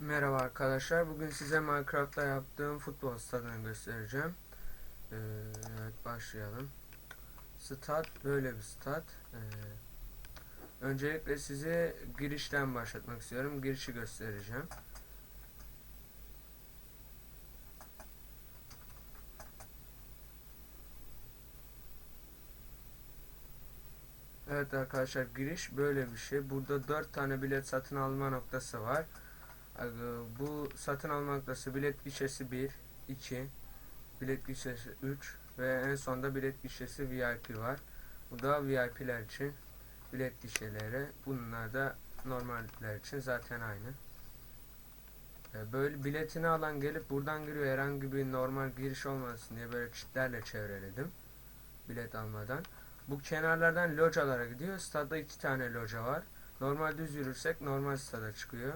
Merhaba arkadaşlar. Bugün size Minecraft'ta yaptığım futbol stadını göstereceğim. Ee, evet başlayalım. Stad böyle bir stad. Ee, öncelikle size girişten başlatmak istiyorum. Girişi göstereceğim. Evet arkadaşlar giriş böyle bir şey. Burada 4 tane bilet satın alma noktası var. Bu satın alma noktası bilet gişesi 1, 2, bilet gişesi 3 ve en sonda bilet gişesi VIP var. Bu da VIP'ler için bilet gişeleri. Bunlar da normaller için zaten aynı. Ee, Böyle biletini alan gelip buradan giriyor. Herhangi bir normal giriş olmasın diye böyle çitlerle çevreledim. Bilet almadan. Bu kenarlardan localara gidiyor. Stadda iki tane loca var. Normal düz yürürsek normal stada çıkıyor.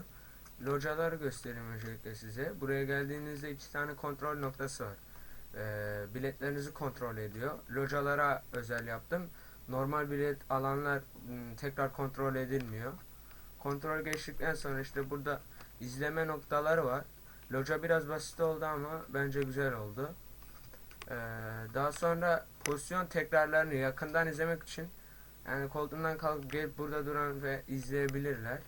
Locaları göstereyim öncelikle size. Buraya geldiğinizde iki tane kontrol noktası var. Ee, biletlerinizi kontrol ediyor. Localara özel yaptım. Normal bilet alanlar m, tekrar kontrol edilmiyor. Kontrol geçtikten sonra işte burada izleme noktaları var. Loca biraz basit oldu ama bence güzel oldu. Ee, daha sonra pozisyon tekrarlarını yakından izlemek için yani koltuğundan kalkıp gelip burada duran ve izleyebilirler.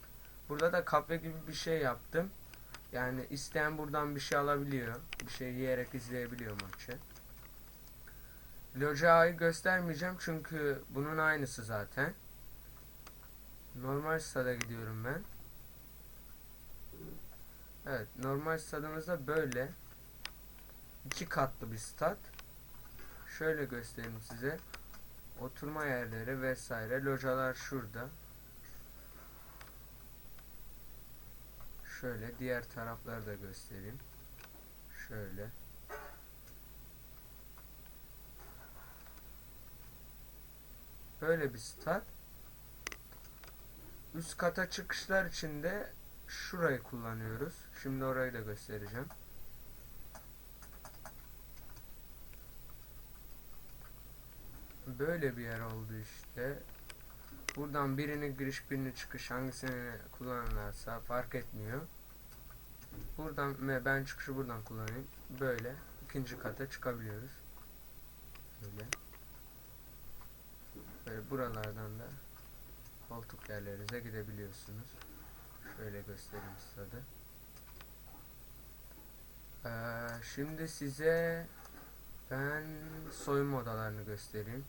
Burada da kahve gibi bir şey yaptım. Yani isteyen buradan bir şey alabiliyor. Bir şey yiyerek izleyebiliyor maçı. Loca'yı göstermeyeceğim çünkü bunun aynısı zaten. Normal stada gidiyorum ben. Evet, normal stadımızda böyle iki katlı bir stat. Şöyle göstereyim size. Oturma yerleri vesaire. Localar şurada. Şöyle diğer tarafları da göstereyim. Şöyle. Böyle bir stat. Üst kata çıkışlar için de şurayı kullanıyoruz. Şimdi orayı da göstereceğim. Böyle bir yer oldu işte. Buradan birini giriş birini çıkış hangisini kullanırlarsa fark etmiyor. Buradan ve ben çıkışı buradan kullanayım. Böyle ikinci kata çıkabiliyoruz. Böyle. Böyle buralardan da koltuk yerlerinize gidebiliyorsunuz. Şöyle göstereyim size de. Ee, şimdi size ben soyunma odalarını göstereyim.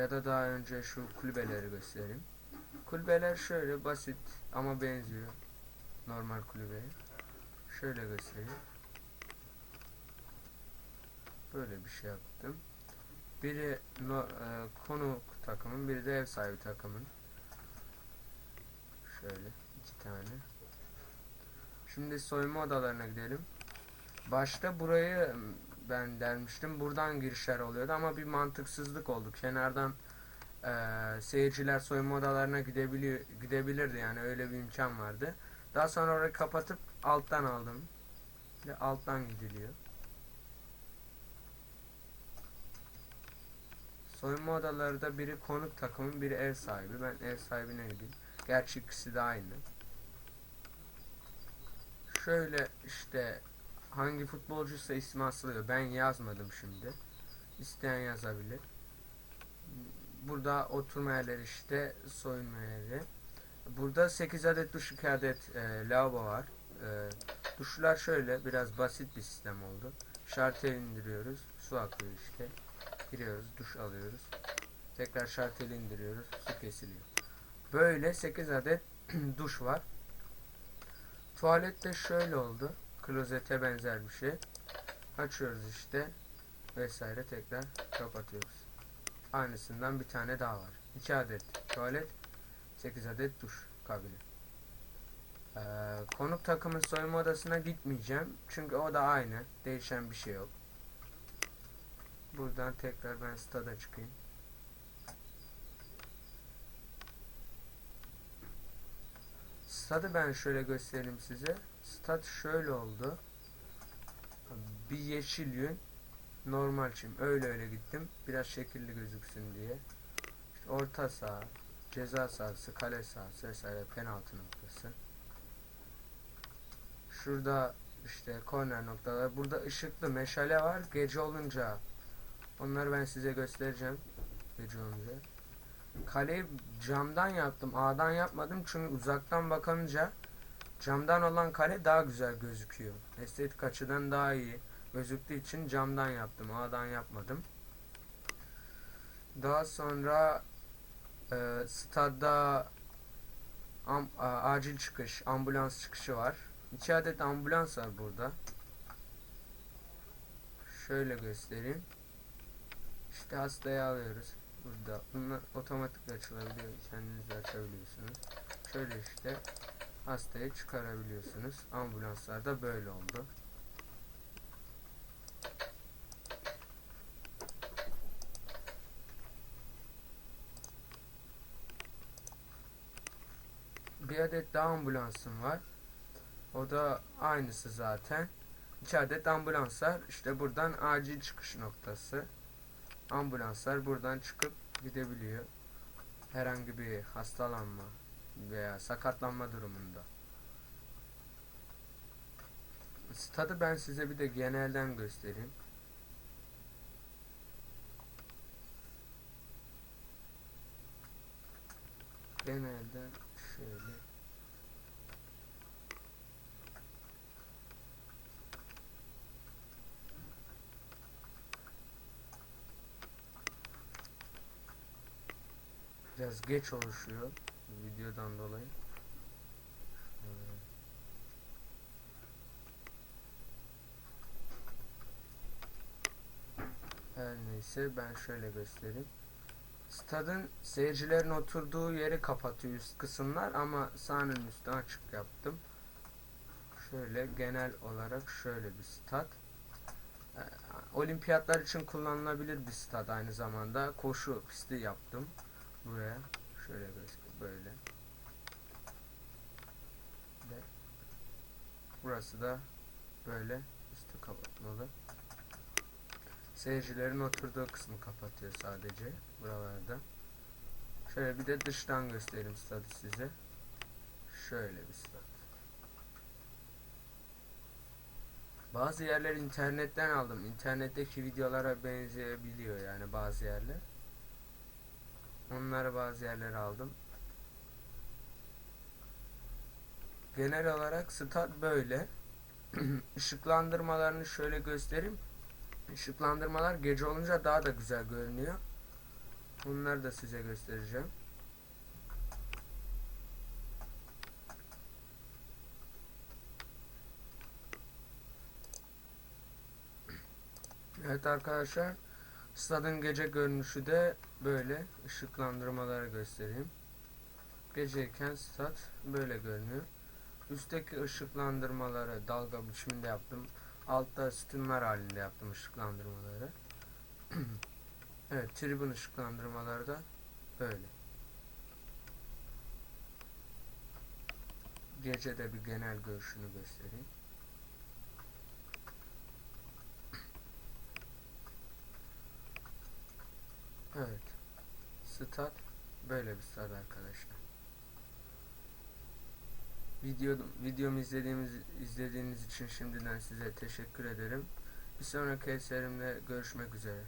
Ya da daha önce şu kulübeleri göstereyim. Kulübeler şöyle basit ama benziyor normal kulübeye. Şöyle göstereyim. Böyle bir şey yaptım. Biri no, e, konuk takımın, biri de ev sahibi takımın. Şöyle iki tane. Şimdi soyunma odalarına gidelim. Başta burayı ben dermiştim. Buradan girişler oluyordu ama bir mantıksızlık oldu. Kenardan eee, seyirciler soyunma odalarına gidebiliyor, gidebilirdi yani öyle bir imkan vardı. Daha sonra orayı kapatıp alttan aldım. Ve alttan gidiliyor. Soyunma odaları da biri konuk takımın, biri ev sahibi. Ben ev sahibine gideyim. Gerçi ikisi de aynı. Şöyle işte hangi futbolcuysa ismi asılıyor. Ben yazmadım şimdi. İsteyen yazabilir. Burada oturma yerleri işte soyunma yeri. Burada 8 adet duş 2 adet e, lavabo var. E, duşlar şöyle biraz basit bir sistem oldu. Şartel indiriyoruz. Su akıyor işte. Giriyoruz, duş alıyoruz. Tekrar şarteli indiriyoruz. Su kesiliyor. Böyle 8 adet duş var. Tuvalet de şöyle oldu. Klozete benzer bir şey. Açıyoruz işte. Vesaire tekrar kapatıyoruz. Aynısından bir tane daha var. 2 adet tuvalet. 8 adet duş kabini. Ee, konuk takımın soyunma odasına gitmeyeceğim. Çünkü o da aynı. Değişen bir şey yok. Buradan tekrar ben stada çıkayım. Stadı ben şöyle göstereyim size. Stat şöyle oldu. Bir yeşil yün normal çim. Öyle öyle gittim. Biraz şekilli gözüksün diye. İşte orta saha, ceza sahası, kale sahası vesaire penaltı noktası. Şurada işte korner noktaları. Burada ışıklı meşale var. Gece olunca onları ben size göstereceğim. Gece olunca. Kaleyi camdan yaptım. A'dan yapmadım çünkü uzaktan bakınca camdan olan kale daha güzel gözüküyor. Estetik açıdan daha iyi gözüktüğü için camdan yaptım. A'dan yapmadım. Daha sonra e, stadda am, a- acil çıkış, ambulans çıkışı var. İki adet ambulans var burada. Şöyle göstereyim. İşte hastayı alıyoruz. Burada. Bunlar otomatik açılabiliyor. Kendiniz de açabiliyorsunuz. Şöyle işte hastayı çıkarabiliyorsunuz. Ambulanslar da böyle oldu. Bir adet daha ambulansım var. O da aynısı zaten. İki adet ambulanslar. İşte buradan acil çıkış noktası. Ambulanslar buradan çıkıp gidebiliyor. Herhangi bir hastalanma veya sakatlanma durumunda. Stadı ben size bir de genelden göstereyim. Genelden şöyle biraz geç oluşuyor videodan dolayı. Şöyle. Her neyse ben şöyle göstereyim. Stadın seyircilerin oturduğu yeri kapatıyor üst kısımlar ama sahanın üstü açık yaptım. Şöyle genel olarak şöyle bir stat. Ee, Olimpiyatlar için kullanılabilir bir stad aynı zamanda. Koşu pisti yaptım buraya. Şöyle göster böyle. Ve burası da böyle üstü kapatmalı. Seyircilerin oturduğu kısmı kapatıyor sadece buralarda. Şöyle bir de dıştan göstereyim stadı size. Şöyle bir stat. Bazı yerler internetten aldım. İnternetteki videolara benzeyebiliyor yani bazı yerler. Onları bazı yerlere aldım. Genel olarak stat böyle. Işıklandırmalarını şöyle göstereyim. Işıklandırmalar gece olunca daha da güzel görünüyor. Bunları da size göstereceğim. Evet arkadaşlar. Stadın gece görünüşü de böyle. Işıklandırmaları göstereyim. Geceyken stat böyle görünüyor. Üstteki ışıklandırmaları dalga biçiminde yaptım. Altta sütunlar halinde yaptım ışıklandırmaları. evet, tribün ışıklandırmaları da böyle. Gece de bir genel görüşünü göstereyim. Evet. Stat böyle bir stat arkadaşlar. Video, videomu izlediğimiz izlediğiniz için şimdiden size teşekkür ederim. Bir sonraki eserimde görüşmek üzere.